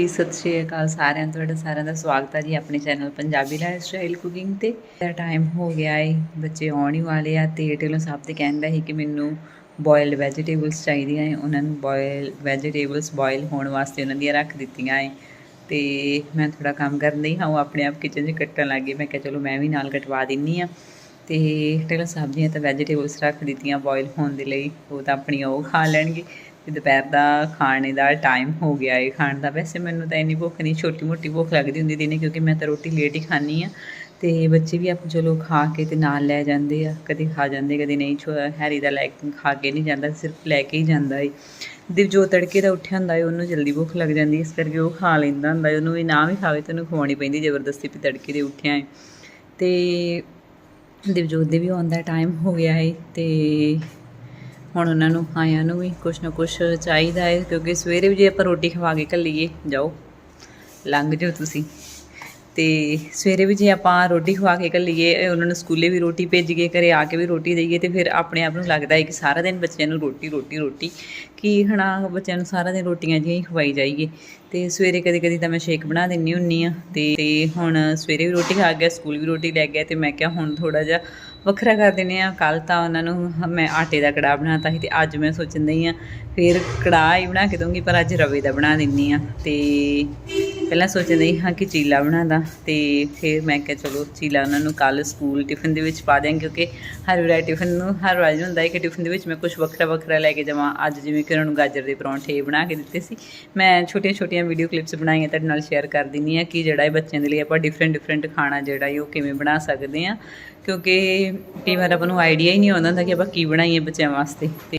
ਜੀ, ਸਤਿ ਸ਼੍ਰੀ ਅਕਾਲ ਸਾਰਿਆਂ ਨੂੰ, ਤੁਹਾਡਾ ਸਾਰਿਆਂ ਦਾ ਸਵਾਗਤ ਹੈ ਜੀ ਆਪਣੇ channel Punjabi life style cooking ਤੇ। ਦਾ ਟਾਈਮ ਹੋ ਗਿਆ ਏ, ਬੱਚੇ ਆਉਣ ਹੀ ਵਾਲੇ ਆ ਤੇ ਢਿੱਲੋਂ ਸਾਹਿਬ ਤੇ ਕਹਿੰਦਾ ਸੀ ਕਿ ਮੈਨੂੰ ਬੋਇਲਡ ਵੈਜੀਟੇਬਲਸ ਚਾਹੀਦੀਆਂ ਏ। ਉਹਨਾਂ ਨੂੰ ਬੋਇਲ ਵੈਜੀਟੇਬਲਸ ਬੋਇਲ ਹੋਣ ਵਾਸਤੇ ਉਹਨਾਂ ਦੀਆਂ ਰੱਖ ਦਿੱਤੀਆਂ ਏ। ਤੇ ਮੈਂ ਥੋੜਾ ਕੰਮ ਕਰਨ ਲਈ ਹਾਂ, ਉਹ ਆਪਣੇ ਆਪ ਕਿਚਨ 'ਚ ਕੱਟਣ ਲੱਗੇ ਮੈਂ ਕਿਹਾ ਚਲੋ ਮੈਂ ਵੀ ਨਾਲ ਕਟਵਾ ਦਿੰਨੀ ਆ। ਤੇ ਢਿੱਲੋਂ ਸਾਹਿਬ ਦੀਆਂ ਤਾਂ ਵੈਜੀਟੇਬਲਸ ਰੱਖ ਦਿੱਤੀਆਂ ਬੋਇਲ ਹੋਣ ਦੇ ਲਈ, ਉਹ ਤਾਂ ਆਪਣੀ ਉਹ ਖਾ ਲੈਣਗੇ। ਤੇ ਦੁਪਹਿਰ ਦਾ ਖਾਣੇ ਦਾ ਟਾਈਮ ਹੋ ਗਿਆ ਹੈ ਖਾਣ ਦਾ। ਵੈਸੇ ਮੈਨੂੰ ਤਾਂ ਇੰਨੀ ਭੁੱਖ ਨਹੀਂ, ਛੋਟੀ ਮੋਟੀ ਭੁੱਖ ਲੱਗਦੀ ਹੁੰਦੀ ਦਿਨੇ ਕਿਉਂਕਿ ਮੈਂ ਤਾਂ ਰੋਟੀ ਲੇਟ ਹੀ ਖਾਂਦੀ ਆ ਤੇ ਬੱਚੇ ਵੀ ਆਪ ਚਲੋ ਖਾ ਕੇ ਤੇ ਨਾਲ ਲੈ ਜਾਂਦੇ ਆ, ਕਦੇ ਖਾ ਜਾਂਦੇ, ਕਦੇ ਨਹੀਂ। ਛੋ, ਹੈਰੀ ਦਾ ਲੈ ਖਾ ਕੇ ਨਹੀਂ ਜਾਂਦਾ, ਸਿਰਫ ਲੈ ਕੇ ਹੀ ਜਾਂਦਾ ਏ। ਦਿਵਜੋ ਤੜਕੇ ਦਾ ਉੱਠਿਆ ਹੁੰਦਾ ਏ, ਉਹਨੂੰ ਜਲਦੀ ਭੁੱਖ ਲੱਗ ਜਾਂਦੀ ਇਸ ਕਰਕੇ ਉਹ ਖਾ ਲੈਂਦਾ ਹੁੰਦਾ ਏ। ਉਹਨੂੰ ਵੀ ਨਾ ਵੀ ਖਾਵੇ ਤੇ ਉਹਨੂੰ ਖਵਾਉਣੀ ਪੈਂਦੀ ਜ਼ਬਰਦਸਤੀ ਵੀ ਤੜਕੇ ਦੇ ਉੱਠਿਆ ਏ। ਤੇ ਦਿਵਜੋਤ ਦੇ ਵੀ ਆਉਣ ਦਾ ਟਾਈਮ ਹੋ ਗਿਆ ਏ ਤੇ ਹੁਣ ਉਹਨਾਂ ਨੂੰ, ਆਇਆਂ ਨੂੰ ਵੀ ਕੁਛ ਨਾ ਕੁਛ ਚਾਹੀਦਾ ਹੈ, ਕਿਉਂਕਿ ਸਵੇਰੇ ਵੀ ਜੇ ਆਪਾਂ ਰੋਟੀ ਖਵਾ ਕੇ ਘੱਲੀਏ, ਜਾਓ। ਲੰਘ ਜਾਓ ਤੁਸੀਂ। ਤੇ ਸਵੇਰੇ ਵੀ ਜੇ ਆਪਾਂ ਰੋਟੀ ਖਵਾ ਕੇ ਘੱਲੀਏ ਉਹਨਾਂ ਨੂੰ ਸਕੂਲੇ ਵੀ ਰੋਟੀ ਭੇਜੀਏ ਕੇ, ਘਰੇ ਆ ਕੇ ਵੀ ਰੋਟੀ ਦੇਈਏ ਤੇ ਫਿਰ ਆਪਣੇ ਆਪ ਨੂੰ ਲੱਗਦਾ ਹੈ ਕਿ ਸਾਰਾ ਦਿਨ ਬੱਚਿਆਂ ਨੂੰ ਰੋਟੀ ਰੋਟੀ ਰੋਟੀ, ਕਿ ਹਨਾ ਬੱਚਿਆਂ ਨੂੰ ਸਾਰਾ ਦਿਨ ਰੋਟੀਆਂ ਜਿਹੀਆਂ ਹੀ ਖਵਾਈ ਜਾਈਏ। ਤੇ ਸਵੇਰੇ ਕਦੇ ਕਦੇ ਤਾਂ ਮੈਂ ਸ਼ੇਕ ਬਣਾ ਦਿੰਨੀ ਹੁੰਨੀ ਆ ਤੇ ਹੁਣ ਸਵੇਰੇ ਵੀ ਰੋਟੀ ਖਾ ਗਿਆ, ਸਕੂਲ ਵੀ ਰੋਟੀ ਲੈ ਗਿਆ ਤੇ ਮੈਂ ਕਿਹਾ ਹੁਣ ਥੋੜਾ ਜਿਹਾ ਵੱਖਰਾ ਕਰ ਦਿੰਨੇ ਆ। ਕੱਲ ਤਾਂ ਉਹਨਾਂ ਨੂੰ ਮੈਂ ਆਟੇ ਦਾ ਕੜਾਹ ਬਣਾਤਾ ਸੀ ਤੇ ਅੱਜ ਮੈਂ ਸੋਚਣ ਦਈ ਆ, ਫਿਰ ਕੜਾਹ ਹੀ ਬਣਾ ਕੇ ਦਊਂਗੀ, ਪਰ ਅੱਜ ਰਵੇ ਦਾ ਬਣਾ ਦਿੰਨੀ ਆ ਤੇ ਪਹਿਲਾਂ ਸੋਚਣ ਦਈ ਹਾਂ ਕਿ ਚੀਲਾ ਬਣਾਦਾ ਤੇ ਫਿਰ ਮੈਂ ਕਿਹਾ ਚਲੋ ਚੀਲਾ ਉਹਨਾਂ ਨੂੰ ਕੱਲ ਸਕੂਲ ਟਿਫਨ ਦੇ ਵਿੱਚ ਪਾ ਦਿਆਂ ਕਿਉਂਕਿ ਹਰ ਵਾਰ ਟਿਫਨ ਨੂੰ ਹਰ ਵਾਰ ਹੁੰਦਾ ਹੈ ਕਿ ਟਿਫਨ ਦੇ ਵਿੱਚ ਮੈਂ ਕੁਝ ਵੱਖਰਾ ਵੱਖਰਾ ਲੈ ਕੇ ਜਾਵਾਂ। ਅੱਜ ਜਿਵੇਂ ਕਿ ਉਹਨਾਂ ਨੂੰ ਗਾਜਰ ਦੇ ਪਰੌਂਠੇ ਬਣਾ ਕੇ ਦਿੱਤੇ ਸੀ। ਮੈਂ ਛੋਟੀਆਂ ਛੋਟੀਆਂ ਵੀਡੀਓ ਕਲਿੱਪਸ ਬਣਾਈਆਂ, ਤੁਹਾਡੇ ਨਾਲ ਸ਼ੇਅਰ ਕਰ ਦਿੰਨੀ ਆ ਕਿ ਜਿਹੜਾ ਇਹ ਬੱਚਿਆਂ ਦੇ ਲਈ ਆਪਾਂ ਡਿਫਰੈਂਟ ਡਿਫਰੈਂਟ ਖਾਣਾ ਜਿਹੜਾ ਹੈ ਉਹ ਕਿਵੇਂ ਬਣਾ ਸਕਦੇ ਆ ਕਿਉਂਕਿ ਕਈ ਵਾਰ ਆਪਾਂ ਨੂੰ ਆਈਡੀਆ ਹੀ ਨਹੀਂ ਆਉਂਦਾ ਹੁੰਦਾ ਕਿ ਆਪਾਂ ਕੀ ਬਣਾਈਏ ਬੱਚਿਆਂ ਵਾਸਤੇ। ਤੇ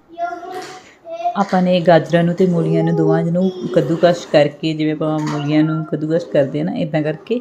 ਆਪਾਂ ਨੇ ਗਾਜਰਾਂ ਨੂੰ ਤੇ ਮੂਲੀਆਂ ਨੂੰ ਦੋਵਾਂ ਨੂੰ ਕੱਦੂਕਸ਼ ਕਰਕੇ, ਜਿਵੇਂ ਆਪਾਂ ਮੂਲੀਆਂ ਨੂੰ ਕੱਦੂਕਸ਼ ਕਰਦੇ ਆ ਨਾ ਇਦਾਂ ਕਰਕੇ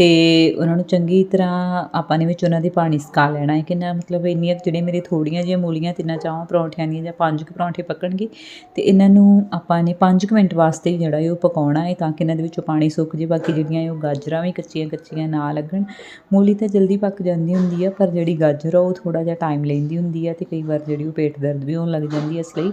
ਤੇ ਉਹਨਾਂ ਨੂੰ ਚੰਗੀ ਤਰ੍ਹਾਂ ਆਪਾਂ ਨੇ ਵਿੱਚ ਉਹਨਾਂ ਦੇ ਪਾਣੀ ਸੁਕਾ ਲੈਣਾ ਹੈ ਕਿੰਨਾ ਮਤਲਬ ਇੰਨੀਆਂ ਕੁ ਜਿਹੜੀਆਂ ਮੇਰੇ ਥੋੜੀਆਂ ਜਿਹੀਆਂ ਮੂਲੀਆਂ, ਤਿੰਨਾਂ ਚਾਹਾਂ ਪਰੌਂਠਿਆਂ ਦੀਆਂ ਜਾਂ ਪੰਜ ਕੁ ਪਰੌਂਠੇ ਪੱਕਣਗੇ ਤੇ ਇਹਨਾਂ ਨੂੰ ਆਪਾਂ ਨੇ 5 ਮਿੰਟ ਵਾਸਤੇ ਹੀ ਜਿਹੜਾ ਹੈ ਉਹ ਪਕਾਉਣਾ ਹੈ ਤਾਂ ਕਿ ਇਹਨਾਂ ਦੇ ਵਿੱਚੋਂ ਪਾਣੀ ਸੁੱਕ ਜੇ ਬਾਕੀ ਜਿਹੜੀਆਂ ਉਹ ਗਾਜਰਾਂ ਵੀ ਕੱਚੀਆਂ ਕੱਚੀਆਂ ਨਾ ਲੱਗਣ। ਮੂਲੀ ਤਾਂ ਜਲਦੀ ਪੱਕ ਜਾਂਦੀ ਹੁੰਦੀ ਆ, ਪਰ ਜਿਹੜੀ ਗਾਜਰ ਆ ਉਹ ਥੋੜਾ ਜਿਹਾ ਟਾਈਮ ਲੈਂਦੀ ਹੁੰਦੀ ਆ ਤੇ ਕਈ ਵਾਰ ਜਿਹੜੀ ਉਹ ਪੇਟ ਦਰਦ ਵੀ ਹੋਣ ਲੱਗ ਜਾਂਦੀ ਹੈ ਇਸ ਲਈ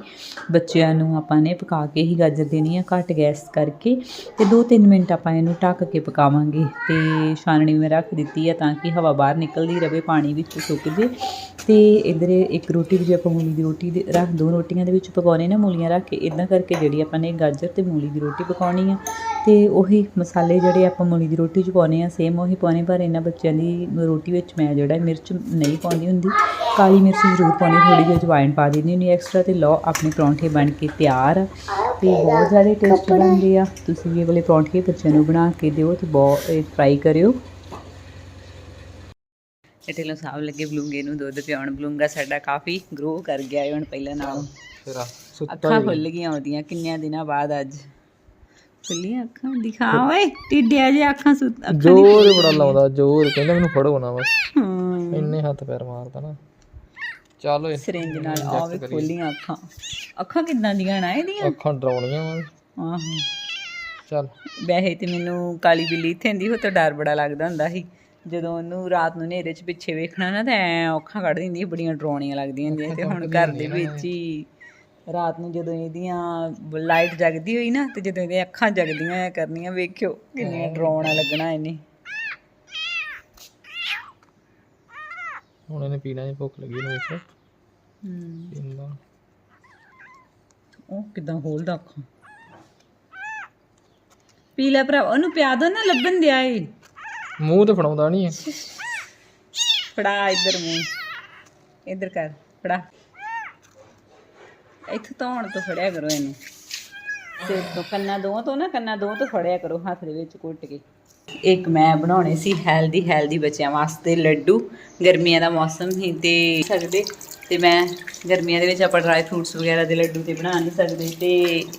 ਬੱਚਿਆਂ ਨੂੰ ਆਪਾਂ ਨੇ ਪਕਾ ਕੇ ਹੀ ਗਾਜਰ ਦੇਣੀ ਆ ਘੱਟ ਗੈਸ ਕਰਕੇ ਤੇ 2-3 ਮਿੰਟ ਆਪਾਂ ਇਹਨੂੰ ਢੱਕ ਕੇ ਪਕਾਵਾਂਗੇ ਤੇ ਛਾਨਣੀ ਮੈਂ ਰੱਖ ਦਿੱਤੀ ਆ ਤਾਂ ਕਿ ਹਵਾ ਬਾਹਰ ਨਿਕਲਦੀ ਰਵੇ, ਪਾਣੀ ਵਿੱਚ ਸੁੱਕ ਜੇ। ਤੇ ਇਧਰ ਇੱਕ ਰੋਟੀ ਵੀ ਜੇ ਆਪਾਂ ਮੂਲੀ ਦੀ ਰੋਟੀ ਦੇ ਰੱਖ ਦੋ ਰੋਟੀਆਂ ਦੇ ਵਿੱਚ ਪਕਾਉਣੇ ਨਾ ਮੂਲੀਆਂ ਰੱਖ ਕੇ ਇਦਾਂ ਕਰਕੇ ਜਿਹੜੀ ਆਪਾਂ ਨੇ ਗਾਜਰ ਤੇ ਮੂਲੀ ਦੀ ਰੋਟੀ ਪਕਾਉਣੀ ਆ। ਤੇ ਉਹੀ ਮਸਾਲੇ ਜਿਹੜੇ ਆਪਾਂ ਮੂਲੀ ਦੀ ਰੋਟੀ 'ਚ ਪਾਉਣੇ ਆ ਸੇਮ ਉਹੀ ਪਾਉਣੇ, ਪਰ ਇਹਨਾਂ ਬੱਚਿਆਂ ਦੀ ਰੋਟੀ ਵਿੱਚ ਮੈਂ ਜਿਹੜਾ ਮਿਰਚ ਨਹੀਂ ਪਾਉਂਦੀ ਹੁੰਦੀ। ਕਾਲੀ ਮਿਰਚ ਜ਼ਰੂਰ ਪਾਉਣੀ ਥੋੜੀ ਜਿਹੀ ਅਜਵਾਇਣ ਪਾ ਦਿੰਦੀ ਹੁੰਦੀ ਐਕਸਟਰਾ ਤੇ ਲਓ ਆਪਣੇ ਪਰੌਂਠੇ ਬਣ ਕੇ ਤਿਆਰ। ਤੇ ਬਹੁਤ ਜ਼ਿਆਦਾ ਟੇਸਟੀ ਬਣਦੇ ਆ। ਤੁਸੀਂ ਵੀ ਇਹ ਵਾਲੇ ਪਰੌਂਠੇ ਬੱਚਿਆਂ ਨੂੰ ਬਣਾ ਕੇ ਦਿਓ ਤੇ ਬਹੁਤ ਟਰਾਈ ਕਰਿਓ। ਇਟੇਲੋਂ ਸਾਹਬ ਲੱਗੇ ਬਲੂੰਗੇ ਨੂੰ ਦੁੱਧ ਪਿਆਉਣ। ਬਲੂੰਗਾ ਸਾਡਾ ਕਾਫੀ ਗਰੋ ਕਰ ਗਿਆ ਹੈ ਹੁਣ ਪਹਿਲਾਂ ਨਾਲੋਂ। ਅੱਖਾਂ ਖੁੱਲ ਗਈਆਂ ਉਹਦੀਆਂ ਕਿੰਨਿਆਂ ਦਿਨਾਂ ਬਾਅਦ ਅੱਜ। ਖੁੱਲੀਆਂ ਅੱਖਾਂ ਦਿਖਾ ਓਏ ਟਿੱਡਿਆ ਜੇ ਅੱਖਾਂ ਸੁੱਤ ਅੱਖਾਂ ਦੀ ਜੋਰ ਬੜਾ ਲਾਉਂਦਾ ਜੋਰ ਕਹਿੰਦਾ ਮੈਨੂੰ ਫੜੋ ਨਾ ਬਸ। ਇੰਨੇ ਹੱਥ ਪੈਰ ਮਾਰਦਾ ਨਾ। ਚੱਲ ਓਏ ਸਿਰਿੰਜ ਨਾਲ ਆਵੇ ਖੋਲੀਆਂ ਅੱਖਾਂ। ਅੱਖਾਂ ਕਿੰਨਾਂ ਦੀਆਂ ਨਾ ਇਹਦੀਆਂ ਅੱਖਾਂ ਡਰਾਉਣੀਆਂ ਵਾ। ਆਹੋ। ਚੱਲ। ਵੈਸੇ ਤੇ ਮੈਨੂੰ ਕਾਲੀ ਬਿੱਲੀ ਇੱਥੇ ਹੁੰਦੀ ਉਹ ਤਾਂ ਡਰ ਬੜਾ ਲੱਗਦਾ ਹੁੰਦਾ ਸੀ। ਜਦੋਂ ਉਹਨੂੰ ਰਾਤ ਨੂੰ ਹਨੇਰੇ 'ਚ ਪਿੱਛੇ ਵੇਖਣਾ ਨਾ ਤਾਂ ਐ ਅੱਖਾਂ ਕੱਢ ਦਿੰਦੀ ਬੜੀਆਂ ਡਰਾਉਣੀਆਂ ਲੱਗਦੀਆਂ ਹੁੰਦੀਆਂ ਤੇ ਹੁਣ ਘਰ ਦੇ ਵਿੱਚ ਹੀ ਰਾਤ ਨੂੰ ਜਦੋਂ ਇਹਦੀਆਂ ਲਾਈਟ ਜਗਦੀ ਹੋਈ ਨਾ ਤੇ ਜਦੋਂ ਇਹਦੀਆਂ ਅੱਖਾਂ ਜਗਦੀਆਂ ਆ ਕਰਨੀਆਂ ਵੇਖਿਓ ਕਿੰਨੀਆਂ ਡਰਾਉਣਾ ਲੱਗਣਾ ਇਹਨੇ। ਹੁਣ ਇਹਨੇ ਪੀਣਾ ਜੀ ਭੁੱਖ ਲੱਗੀ ਨੂੰ ਵੇਖ ਹੂੰ। ਪੀਂਦਾ। ਉਹ ਕਿਦਾਂ ਖੋਲਦਾ ਅੱਖਾਂ। ਪੀ ਲੈ ਭਰਾ ਉਹਨੂੰ ਪਿਆ ਦੋ ਨਾ ਲੱਭਣ ਦਿਆ ਏ। ਮੂੰਹ ਤੇ ਫੜਾਉਂਦਾ ਨਹੀਂ ਹੈ ਫੜਾ ਇੱਧਰ ਮੂੰਹ। ਇੱਧਰ ਕਰ ਫੜਾ। ਇੱਥੇ ਧੌਣ ਤੋਂ ਫੜਿਆ ਕਰੋ ਇਹਨੂੰ। ਸਿਰ ਤੋਂ ਕੰਨਾਂ ਦੋ ਤੋਂ ਨਾ ਕੰਨਾਂ ਦੋ ਤੋਂ ਫੜਿਆ ਕਰੋ ਹੱਥ ਦੇ ਵਿੱਚ ਕੁੱਟ ਕੇ। ਇੱਕ ਮੈਂ ਬਣਾਉਣੇ ਸੀ ਹੈਲਦੀ ਹੈਲਦੀ ਬੱਚਿਆਂ ਵਾਸਤੇ ਲੱਡੂ। ਗਰਮੀਆਂ ਦਾ ਮੌਸਮ ਹੀ ਤੇ ਸਕਦੇ। ਤੇ ਮੈਂ ਗਰਮੀਆਂ ਦੇ ਵਿੱਚ ਆਪਾਂ ਡਰਾਈ ਫਰੂਟਸ ਵਗੈਰਾ ਦੇ ਲੱਡੂ ਤੇ ਬਣਾ ਨਹੀਂ ਸਕਦੇ। ਤੇ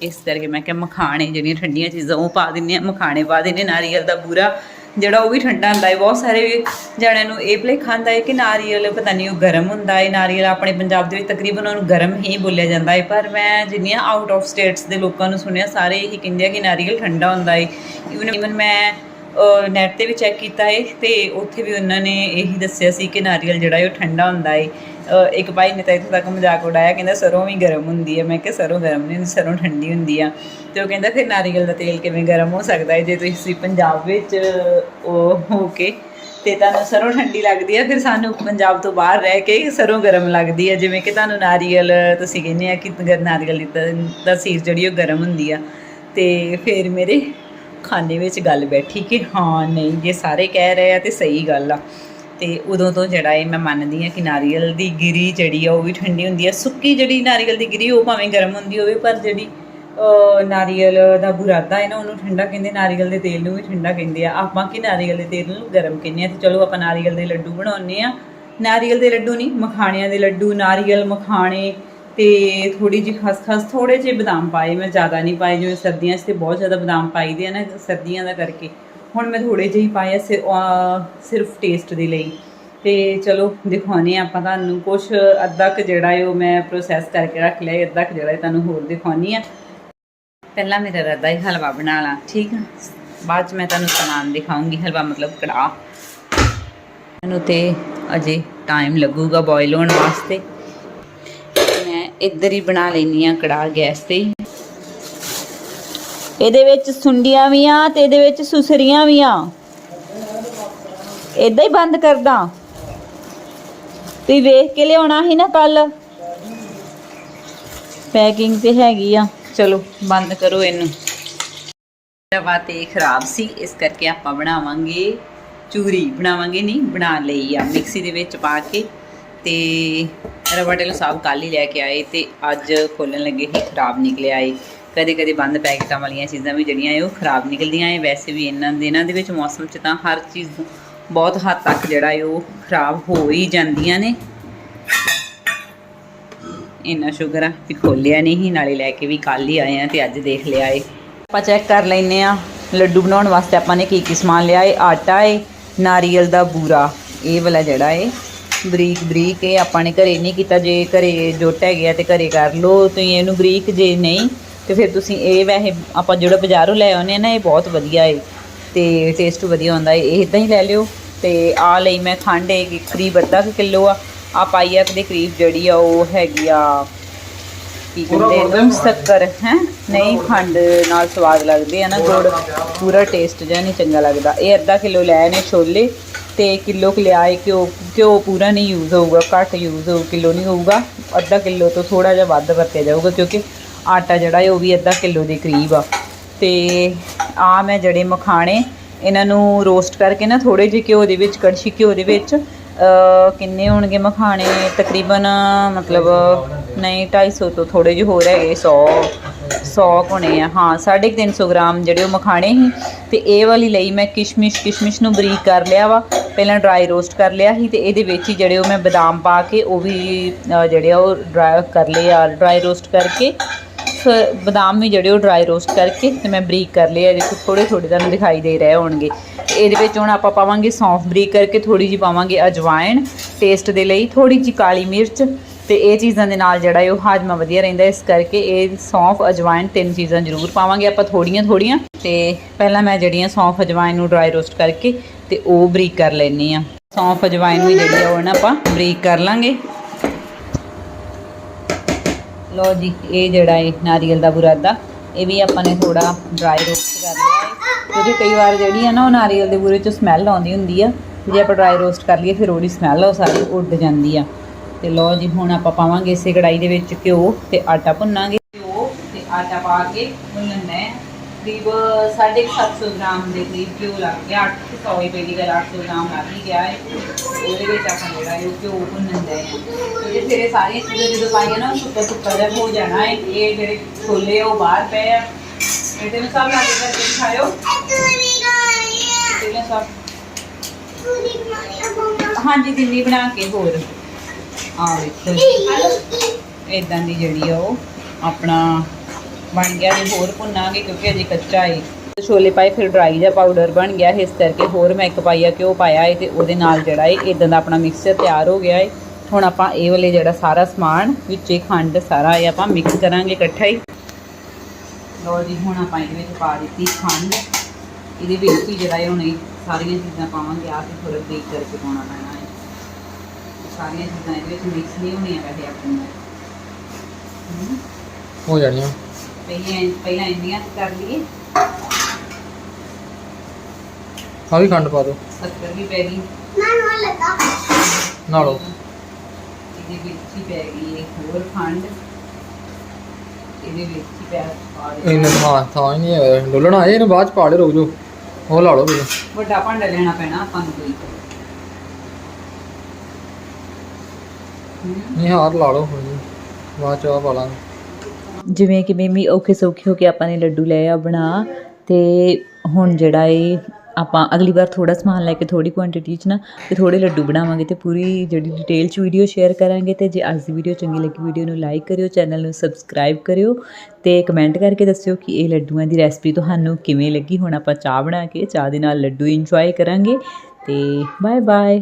ਇਸ ਕਰਕੇ ਮੈਂ ਕਿਹਾ ਮਖਾਣੇ, ਜਿਹੜੀਆਂ ਠੰਡੀਆਂ ਚੀਜ਼ਾਂ ਉਹ ਪਾ ਦਿੰਨੇ ਆ ਮਖਾਣੇ ਪਾ ਦਿੰਨੇ ਨਾਰੀਅਲ ਦਾ ਬੂਰਾ, ਜਿਹੜਾ ਉਹ ਵੀ ਠੰਡਾ ਹੁੰਦਾ ਹੈ। ਬਹੁਤ ਸਾਰੇ ਜਣਿਆਂ ਨੂੰ ਇਹ ਭੁਲੇਖਾ ਖਾਂਦਾ ਹੈ ਕਿ ਨਾਰੀਅਲ ਪਤਾ ਨਹੀਂ ਉਹ ਗਰਮ ਹੁੰਦਾ ਹੈ। ਨਾਰੀਅਲ ਆਪਣੇ ਪੰਜਾਬ ਦੇ ਵਿੱਚ ਤਕਰੀਬਨ ਉਹਨੂੰ ਗਰਮ ਹੀ ਬੋਲਿਆ ਜਾਂਦਾ ਹੈ। ਪਰ ਮੈਂ ਜਿੰਨੀਆਂ ਆਊਟ ਆਫ ਸਟੇਟਸ ਦੇ ਲੋਕਾਂ ਨੂੰ ਸੁਣਿਆ, ਸਾਰੇ ਇਹੀ ਕਹਿੰਦੇ ਆ ਕਿ ਨਾਰੀਅਲ ਠੰਡਾ ਹੁੰਦਾ ਹੈ। ਇਵਨ ਇਵਨ ਮੈਂ ਨੈਟ ਤੇ ਵੀ ਚੈੱਕ ਕੀਤਾ ਹੈ ਤੇ ਉੱਥੇ ਵੀ ਉਹਨਾਂ ਨੇ ਇਹੀ ਦੱਸਿਆ ਸੀ ਕਿ ਨਾਰੀਅਲ ਜਿਹੜਾ ਹੈ ਉਹ ਠੰਡਾ ਹੁੰਦਾ ਹੈ ਇੱਕ ਭਾਈ ਨੇ ਤਾਂ ਇੱਥੇ ਤੱਕ ਮਜ਼ਾਕ ਉਡਾਇਆ, ਕਹਿੰਦਾ ਸਰੋਂ ਵੀ ਗਰਮ ਹੁੰਦੀ ਹੈ ਮੈਂ ਕਿਹਾ ਸਰੋਂ ਗਰਮ ਨਹੀਂ ਹੁੰਦੀ, ਸਰੋਂ ਠੰਡੀ ਹੁੰਦੀ ਆ। ਤੇ ਉਹ ਕਹਿੰਦਾ ਫਿਰ ਨਾਰੀਅਲ ਦਾ ਤੇਲ ਕਿਵੇਂ ਗਰਮ ਹੋ ਸਕਦਾ ਹੈ ਜੇ ਤੁਸੀਂ ਪੰਜਾਬ ਵਿੱਚ ਉਹ ਹੋ ਕੇ ਤੇ ਤੁਹਾਨੂੰ ਸਰੋਂ ਠੰਡੀ ਲੱਗਦੀ ਹੈ ਫਿਰ ਸਾਨੂੰ ਪੰਜਾਬ ਤੋਂ ਬਾਹਰ ਰਹਿ ਕੇ ਸਰੋਂ ਗਰਮ ਲੱਗਦੀ ਹੈ ਜਿਵੇਂ ਕਿ ਤੁਹਾਨੂੰ ਨਾਰੀਅਲ, ਤੁਸੀਂ ਕਹਿੰਦੇ ਆ ਕਿ ਨਾਰੀਅਲ ਦੀ ਤ- ਤਸੀਰ ਜਿਹੜੀ ਉਹ ਗਰਮ ਹੁੰਦੀ ਆ। ਤੇ ਫਿਰ ਮੇਰੇ ਖਾਨੇ ਵਿੱਚ ਗੱਲ ਬੈਠੀ ਕਿ ਹਾਂ, ਨਹੀਂ ਜੇ ਸਾਰੇ ਕਹਿ ਰਹੇ ਆ ਤੇ ਸਹੀ ਗੱਲ ਆ। ਤੇ ਉਦੋਂ ਤੋਂ ਜਿਹੜਾ ਇਹ ਮੈਂ ਮੰਨਦੀ ਆ ਕਿ ਨਾਰੀਅਲ ਦੀ ਗਿਰੀ ਜਿਹੜੀ ਆ, ਉਹ ਵੀ ਠੰਡੀ ਹੁੰਦੀ ਆ। ਸੁੱਕੀ ਜਿਹੜੀ ਨਾਰੀਅਲ ਦੀ ਗਿਰੀ, ਉਹ ਭਾਵੇਂ ਗਰਮ ਹੁੰਦੀ ਹੋਵੇ, ਪਰ ਜਿਹੜੀ ਨਾਰੀਅਲ ਦਾ ਬੁਰਾਦਾ ਹੈ ਨਾ ਉਹਨੂੰ ਠੰਡਾ ਕਹਿੰਦੇ, ਨਾਰੀਅਲ ਦੇ ਤੇਲ ਨੂੰ ਵੀ ਠੰਡਾ ਕਹਿੰਦੇ ਆ। ਆਪਾਂ ਕੀ ਨਾਰੀਅਲ ਦੇ ਤੇਲ ਨੂੰ ਗਰਮ ਕਹਿੰਦੇ ਆ? ਤੇ ਚਲੋ ਆਪਾਂ ਨਾਰੀਅਲ ਦੇ ਲੱਡੂ ਬਣਾਉਂਦੇ ਆ। ਨਾਰੀਅਲ ਦੇ ਲੱਡੂ ਨਹੀਂ, ਮਖਾਣਿਆਂ ਦੇ ਲੱਡੂ, ਨਾਰੀਅਲ ਮਖਾਣੇ ਤੇ ਥੋੜੀ ਜਿਹੀ ਖਸਖਸ ਥੋੜੇ ਜਿਹੇ ਬਦਾਮ ਪਾਏ, ਮੈਂ ਜ਼ਿਆਦਾ ਨਹੀਂ ਪਾਏ, ਜਿਵੇਂ ਸਰਦੀਆਂ 'ਚ ਤੇ ਬਹੁਤ ਜ਼ਿਆਦਾ ਬਦਾਮ ਪਾਈਦੇ ਆ ਨਾ ਸਰਦੀਆਂ ਦਾ ਕਰਕੇ। ਹੁਣ ਮੈਂ ਥੋੜੇ ਜਿਹੇ ਹੀ ਪਾਏ ਆ ਸਿ- ਸਿਰਫ ਟੇਸਟ ਦੇ ਲਈ। ਤੇ ਚਲੋ ਦਿਖਾਉਨੇ ਆ ਆਪਾਂ ਤੁਹਾਨੂੰ ਕੁਝ ਅੱਧਾ ਕੁ ਜਿਹੜਾ ਹੈ ਉਹ ਮੈਂ ਪ੍ਰੋਸੈਸ ਕਰਕੇ ਰੱਖ ਲਿਆ ਅੱਧਾ ਕੁ ਜਿਹੜਾ ਹੈ ਤੁਹਾਨੂੰ ਹੋਰ ਦਿਖਾਉਣੀ ਆ ਪਹਿਲਾਂ ਮੇਰਾ ਰੱਦਾ ਹੀ ਹਲਵਾ ਬਣਾ ਲਾ, ਠੀਕ ਆ? ਬਾਅਦ ਚ ਮੈਂ ਤੁਹਾਨੂੰ ਸਮਾਨ ਦਿਖਾਉਂਗੀ, ਹਲਵਾ ਮਤਲਬ ਕੜਾਹ। ਮੈਨੂੰ ਤੇ ਅਜੇ ਟਾਈਮ ਲੱਗੂਗਾ ਬੋਇਲ ਹੋਣ ਵਾਸਤੇ। ਇੱਧਰ ਹੀ ਬਣਾ ਲੈਣੀ ਆ ਕੜਾਹ ਗੈਸ ਤੇ। ਇਹਦੇ ਵਿੱਚ ਸੁੰਡੀਆਂ ਵੀ ਆ ਤੇ ਇਹਦੇ ਵਿੱਚ ਸੁਸਰੀਆਂ ਵੀ ਆ। ਇਦਾਂ ਹੀ ਬੰਦ ਕਰਦਾ। ਤੁਸੀਂ ਵੇਖ ਕੇ ਲਿਆਉਣਾ ਸੀ ਨਾ ਕੱਲ? ਪੈਕਿੰਗ ਤੇ ਹੈਗੀ ਆ। ਚਲੋ, ਬੰਦ ਕਰੋ ਇਹਨੂੰ। ਰਵਾ ਤੇ ਖਰਾਬ ਸੀ, ਇਸ ਕਰਕੇ ਆਪਾਂ ਬਣਾਵਾਂਗੇ ਚੂਰੀ। ਬਣਾਵਾਂਗੇ ਨਹੀਂ, ਬਣਾ ਲਈ ਆ। ਮਿਕਸੀ ਦੇ ਵਿੱਚ ਪਾ ਕੇ ਤੇ ਰਵਾ ਟੇਲੋ ਸਾਹਿਬ ਕੱਲ ਹੀ ਲੈ ਕੇ ਆਏ ਤੇ ਅੱਜ ਖੋਲਣ ਲੱਗੇ ਹੀ ਖਰਾਬ ਨਿਕਲਿਆ ਏ ਕਦੇ ਕਦੇ ਬੰਦ ਪੈਕਟਾਂ ਵਾਲੀਆਂ ਚੀਜ਼ਾਂ ਵੀ ਜਿਹੜੀਆਂ ਏ ਉਹ ਖਰਾਬ ਨਿਕਲਦੀਆਂ ਏ ਵੈਸੇ ਵੀ ਇਹਨਾਂ ਦਿਨਾਂ ਦੇ ਵਿੱਚ ਮੌਸਮ 'ਚ ਤਾਂ ਹਰ ਚੀਜ਼ ਬਹੁਤ ਹੱਦ ਤੱਕ ਜਿਹੜਾ ਏ ਉਹ ਖਰਾਬ ਹੋ ਹੀ ਜਾਂਦੀਆਂ ਨੇ। ਇੰਨਾ ਸ਼ੁਕਰ ਆ ਵੀ ਖੋਲਿਆ ਨਹੀਂ ਸੀ, ਨਾਲੇ ਲੈ ਕੇ ਵੀ ਕੱਲ ਹੀ ਆਏ ਆ ਤੇ ਅੱਜ ਦੇਖ ਲਿਆ ਏ। ਆਪਾਂ ਚੈੱਕ ਕਰ ਲੈਨੇ ਆ ਲੱਡੂ ਬਣਾਉਣ ਵਾਸਤੇ ਆਪਾਂ ਨੇ ਕੀ ਕੀ ਸਮਾਨ ਲਿਆ ਏ। ਆਟਾ ਏ, ਨਾਰੀਅਲ ਦਾ ਬੂਰਾ, ਇਹ ਵਾਲਾ ਜਿਹੜਾ ਏ। ਬਰੀਕ ਬਰੀਕ ਇਹ ਆਪਾਂ ਨੇ ਘਰੇ ਨਹੀਂ ਕੀਤਾ ਜੇ ਘਰੇ ਜੁੱਟ ਹੈਗੇ ਆ ਤੇ ਘਰੇ ਕਰ ਲਓ ਤੁਸੀਂ ਇਹਨੂੰ ਬਰੀਕ ਜੇ ਨਹੀਂ ਤੇ ਫਿਰ ਤੁਸੀਂ ਇਹ ਵੈਸੇ ਆਪਾਂ ਜਿਹੜਾ ਬਾਜ਼ਾਰੋਂ ਲੈ ਆਉਂਦੇ ਆ ਨਾ ਇਹ ਬਹੁਤ ਵਧੀਆ ਏ ਤੇ ਟੇਸਟ ਵਧੀਆ ਹੁੰਦਾ ਏ ਇਹ ਇਦਾਂ ਹੀ ਲੈ ਲਿਓ ਤੇ ਆ ਲਈ ਮੈਂ ਖੰਡ ਏ ਕਰੀਬ ਅੱਧਾ ਕਿਲੋ ਆ ਆ ਪਾਈਆ ਦੇ ਕਰੀਬ ਜਿਹੜੀ ਆ ਉਹ ਹੈਗੀ ਆ ਕੀ ਕਹਿੰਦੇ ਸ਼ੱਕਰ ਹੈ? ਨਹੀਂ ਖੰਡ ਨਾਲ ਸਵਾਦ ਲੱਗਦੇ ਆ ਨਾ ਗੁੜ ਪੂਰਾ ਟੇਸਟ ਜਿਹਾ ਨਹੀਂ ਚੰਗਾ ਲੱਗਦਾ ਇਹ ਅੱਧਾ ਕਿਲੋ ਲੈ ਨੇ ਛੋਲੇ ਤੇ ਕਿਲੋ ਕੁ ਲਿਆ ਏ ਘਿਓ ਘਿਓ ਪੂਰਾ ਨਹੀਂ ਯੂਜ਼ ਹੋਊਗਾ, ਘੱਟ ਯੂਜ਼ ਹੋਊ, ਕਿਲੋ ਨਹੀਂ ਹੋਊਗਾ, ਅੱਧਾ ਕਿਲੋ ਤੋਂ ਥੋੜਾ ਜਿਹਾ ਵੱਧ ਵਰਤਿਆ ਜਾਊਗਾ ਕਿਉਂਕਿ ਆਟਾ ਜਿਹੜਾ ਹੈ ਉਹ ਵੀ ਅੱਧਾ ਕਿਲੋ ਦੇ ਕਰੀਬ ਆ। ਤੇ ਆ ਮੈਂ ਜਿਹੜੇ ਮਖਾਣੇ, ਇਹਨਾਂ ਨੂੰ ਰੋਸਟ ਕਰਕੇ ਨਾ ਥੋੜੇ ਜਿਹੇ ਘਿਓ ਦੇ ਵਿੱਚ, ਕੜਛੀ ਘਿਓ ਦੇ ਵਿੱਚ ਕਿੰਨੇ ਹੋਣਗੇ ਮਖਾਣੇ? ਤਕਰੀਬਨ, ਮਤਲਬ ਨਹੀਂ 250 ਤੋਂ ਥੋੜੇ ਜਿਹੇ ਹੋਰ ਹੈਗੇ 100 100 ਹੋਣੇ ਆ। ਹਾਂ 350 ਗ੍ਰਾਮ ਜਿਹੜੇ ਉਹ ਮਖਾਣੇ ਸੀ। ਤੇ ਇਹ ਵਾਲੀ ਲਈ ਮੈਂ ਕਿਸ਼ਮਿਸ਼ ਕਿਸ਼ਮਿਸ਼ ਨੂੰ ਬਰੀਕ ਕਰ ਲਿਆ ਵਾ। ਪਹਿਲਾਂ ਡਰਾਈ ਰੋਸਟ ਕਰ ਲਿਆ ਸੀ ਤੇ ਇਹਦੇ ਵਿੱਚ ਹੀ ਜਿਹੜੇ ਉਹ ਮੈਂ ਬਦਾਮ ਪਾ ਕੇ, ਉਹ ਵੀ ਜਿਹੜੇ ਆ ਉਹ ਡਰਾਈ ਕਰ ਲਏ ਆ ਡਰਾਈ ਰੋਸਟ ਕਰਕੇ। ਫਿਰ ਬਦਾਮ ਵੀ ਜਿਹੜੇ ਉਹ ਡਰਾਈ ਰੋਸਟ ਕਰਕੇ ਤੇ ਮੈਂ ਬਰੀਕ ਕਰ ਲਿਆ ਦੇਖੋ ਥੋੜੇ ਥੋੜੇ ਤੁਹਾਨੂੰ ਦਿਖਾਈ ਦੇ ਰਹੇ ਹੋਣਗੇ। ਇਹਦੇ ਵਿੱਚ ਹੁਣ ਆਪਾਂ ਪਾਵਾਂਗੇ ਸੌਂਫ ਬਰੀਕ ਕਰਕੇ ਥੋੜੀ ਜਿਹੀ ਪਾਵਾਂਗੇ ਅਜਵਾਇਣ ਟੇਸਟ ਦੇ ਲਈ ਥੋੜੀ ਜਿਹੀ ਕਾਲੀ ਮਿਰਚ ਤੇ ਇਹ ਚੀਜ਼ਾਂ ਦੇ ਨਾਲ ਜਿਹੜਾ ਹੈ ਉਹ ਹਾਜਮਾ ਵਧੀਆ ਰਹਿੰਦਾ ਇਸ ਕਰਕੇ ਇਹ ਸੌਂਫ, ਅਜਵਾਇਣ ਤਿੰਨ ਚੀਜ਼ਾਂ ਜ਼ਰੂਰ ਪਾਵਾਂਗੇ ਆਪਾਂ ਥੋੜੀਆਂ ਥੋੜੀਆਂ ਤੇ ਪਹਿਲਾਂ ਮੈਂ ਜਿਹੜੀਆਂ ਸੌਂਫ, ਅਜਵਾਇਣ ਨੂੰ ਡਰਾਈ ਰੋਸਟ ਕਰਕੇ ਤੇ ਉਹ ਬਰੀਕ ਕਰ ਲੈਣੀ ਆ ਸੌਂਫ, ਅਜਵਾਇਣ ਵੀ ਜਿਹੜੀ ਆ ਉਹ ਨਾ ਆਪਾਂ ਬਰੀਕ ਕਰ ਲਾਂਗੇ। ਲੋ ਜੀ, ਇਹ ਜਿਹੜਾ ਹੈ ਨਾਰੀਅਲ ਦਾ ਬੁਰਾਦਾ, ਇਹ ਵੀ ਆਪਾਂ ਨੇ ਥੋੜਾ ਡਰਾਈ ਰੋਸਟ ਕਰ ਲਿਆ ਕਿਉਂਕਿ ਕਈ ਵਾਰ ਜਿਹੜੀ ਆ ਨਾ ਉਹ ਨਾਰੀਅਲ ਦੇ ਬੁਰੇ ਚੋਂ ਸਮੈਲ ਆਉਂਦੀ ਹੁੰਦੀ ਆ। ਜੇ ਆਪਾਂ ਡਰਾਈ ਰੋਸਟ ਕਰ ਲਈਏ, ਫਿਰ ਉਹਦੀ ਸਮੈਲ ਉਹ ਸਾਰੀ ਉੱਡ ਜਾਂਦੀ ਆ। ਤੇ ਲੋ ਜੀ ਹੁਣ ਆਪਾਂ ਪਾਵਾਂਗੇ ਇਸੇ ਕੜਾਈ ਦੇ ਵਿੱਚ ਘਿਓ ਤੇ ਆਟਾ ਭੁੰਨਾਂਗੇ। ਘਿਓ ਤੇ ਆਟਾ ਪਾ ਕੇ ਭੁੰਨਣਾ ਹੈ। ਕਰੀਬ 750 ਗ੍ਰਾਮ ਦੇ ਕਰੀਬ ਘਿਓ ਲੱਗ ਗਿਆ। 800 ਰੁਪਏ ਦੀ ਗੱਲ 800 ਗ੍ਰਾਮ ਲੱਗ ਹੀ ਗਿਆ ਹੈ। ਉਹਦੇ ਵਿੱਚ ਆਪਾਂ ਜਿਹੜਾ ਹੈ ਉਹ ਘਿਓ ਭੁੰਨਣ ਦਾ ਹੈ। ਕਿਉਂਕਿ ਫਿਰ ਇਹ ਸਾਰੀਆਂ ਚੀਜ਼ਾਂ ਜਦੋਂ ਪਾਈਆਂ ਨਾ ਸੁੱਕਾ ਸੁੱਕਾ ਜਿਹਾ ਹੋ ਜਾਣਾ ਹੈ। ਇਹ ਜਿਹੜੇ ਛੋਲੇ ਆ ਉਹ ਬਾਹਰ ਪਏ ਆ। ਇਹਦੇ ਨੂੰ ਸਭ ਲਾ ਕੇ ਕਰਕੇ ਦਿਖਾਇਓ ਇਹਨੇ ਸਭ ਹਾਂਜੀ ਦਿੱਲੀ ਬਣਾ ਕੇ ਹੋਰ। ਆ ਵੇਖੋ। ਇਦਾਂ ਦੀ ਜਿਹੜੀ ਆ ਉਹ ਆਪਣਾ ਬਣ ਗਿਆ ਤੇ ਹੋਰ ਭੁੰਨਾਂਗੇ ਕਿਉਂਕਿ ਅਜੇ ਕੱਚਾ ਹੈ ਛੋਲੇ ਪਾਏ, ਫਿਰ ਡਰਾਈ ਜਿਹਾ ਪਾਊਡਰ ਬਣ ਗਿਆ, ਇਸ ਕਰਕੇ ਹੋਰ ਮੈਂ ਇੱਕ ਪਾਈਆ ਘਿਓ ਪਾਇਆ ਹੈ ਤੇ ਉਹਦੇ ਨਾਲ ਜਿਹੜਾ ਹੈ ਇਦਾਂ ਦਾ ਆਪਣਾ ਮਿਕਸਚਰ ਤਿਆਰ ਹੋ ਗਿਆ ਹੈ ਹੁਣ ਆਪਾਂ ਇਹ ਵਾਲੇ ਜਿਹੜਾ ਸਾਰਾ ਸਮਾਨ, ਵਿੱਚੇ ਖੰਡ ਸਾਰਾ ਇਹ ਆਪਾਂ ਮਿਕਸ ਕਰਾਂਗੇ ਇਕੱਠਾ ਹੀ। ਲੋ ਜੀ, ਹੁਣ ਆਪਾਂ ਇਹਦੇ ਵਿੱਚ ਪਾ ਦਿੱਤੀ ਖੰਡ। ਇਹਦੇ ਵਿੱਚ ਹੀ ਜਿਹੜਾ ਇਹ ਹੁਣ ਇਹ ਸਾਰੀਆਂ ਚੀਜ਼ਾਂ ਪਾਵਾਂਗੇ ਆ ਕੇ ਥੋੜਾ ਬਰੀਕ ਕਰਕੇ ਪਾਉਣਾ ਪੈਣਾ ਸਾਰੀਆਂ ਚੀਜ਼ਾਂ ਇਹਦੇ ਵਿੱਚ ਮਿਕਸ ਨਹੀਂ ਹੋਣੀਆਂ ਵੈਸੇ ਆਪਣੀਆਂ ਹੋ ਜਾਣੀਆਂ। ਪਹਿਲਾਂ ਪਹਿਲਾਂ ਇੰਨੀਆਂ ਕਰ ਲਈਏ। ਆ ਵੀ ਖੰਡ ਪਾ ਦਿਓ। 70 ਵੀ ਪੈ ਗਈ। ਨਾਲੋਂ। ਇਹਦੇ ਵਿੱਚ ਹੀ ਪੈ ਗਈ ਇੱਕ ਹੋਰ ਖੰਡ। ਇਹਦੇ ਵਿੱਚ ਹੀ ਪੈ ਪਾ ਦੇ ਇਹਨੇ ਹਾਂ ਨਹੀਂ ਡੁੱਲਣਾ ਇਹ ਇਹਨੂੰ ਬਾਅਦ ਚ ਪਾ ਲੈ ਰੁਕ ਜਾਓ। ਉਹ ਲਾ ਲਓ ਵੀ। ਵੱਡਾ ਭਾਂਡਾ ਲੈਣਾ ਪੈਣਾ ਆਪਾਂ ਨੂੰ ਕੋਈ। ਨਹੀਂ ਹਾਰ ਲਾ ਲਓ ਹੁਣ। ਜੀ ਬਾਅਦ ਚ ਆ ਪਾ ਜਿਵੇਂ ਕਿ ਮੇਮੀ ਔਖੇ ਸੌਖੇ ਹੋ ਕੇ ਆਪਾਂ ਨੇ ਲੱਡੂ ਲਏ ਆ ਬਣਾ ਤੇ ਹੁਣ ਜਿਹੜਾ ਇਹ ਆਪਾਂ ਅਗਲੀ ਵਾਰ ਥੋੜਾ ਸਮਾਨ ਲੈ ਕੇ ਥੋੜੀ ਕੁਆਂਟੀਟੀ 'ਚ ਨਾ ਤੇ ਥੋੜੇ ਲੱਡੂ ਬਣਾਵਾਂਗੇ ਤੇ ਪੂਰੀ ਜਿਹੜੀ ਡਿਟੇਲ 'ਚ ਵੀਡੀਓ ਸ਼ੇਅਰ ਕਰਾਂਗੇ ਤੇ ਜੇ ਅੱਜ ਦੀ ਵੀਡੀਓ ਚੰਗੀ ਲੱਗੀ ਵੀਡੀਓ ਨੂੰ ਲਾਈਕ ਕਰਿਓ ਚੈਨਲ ਨੂੰ ਸਬਸਕ੍ਰਾਈਬ ਕਰਿਓ ਤੇ ਕਮੈਂਟ ਕਰਕੇ ਦੱਸਿਓ ਕਿ ਇਹ ਲੱਡੂਆਂ ਦੀ ਰੈਸਪੀ ਤੁਹਾਨੂੰ ਕਿਵੇਂ ਲੱਗੀ। ਹੁਣ ਆਪਾਂ ਚਾਹ ਬਣਾ ਕੇ ਚਾਹ ਦੇ ਨਾਲ ਲੱਡੂ ਇੰਜੋਏ ਕਰਾਂਗੇ ਤੇ ਬਾਏ ਬਾਏ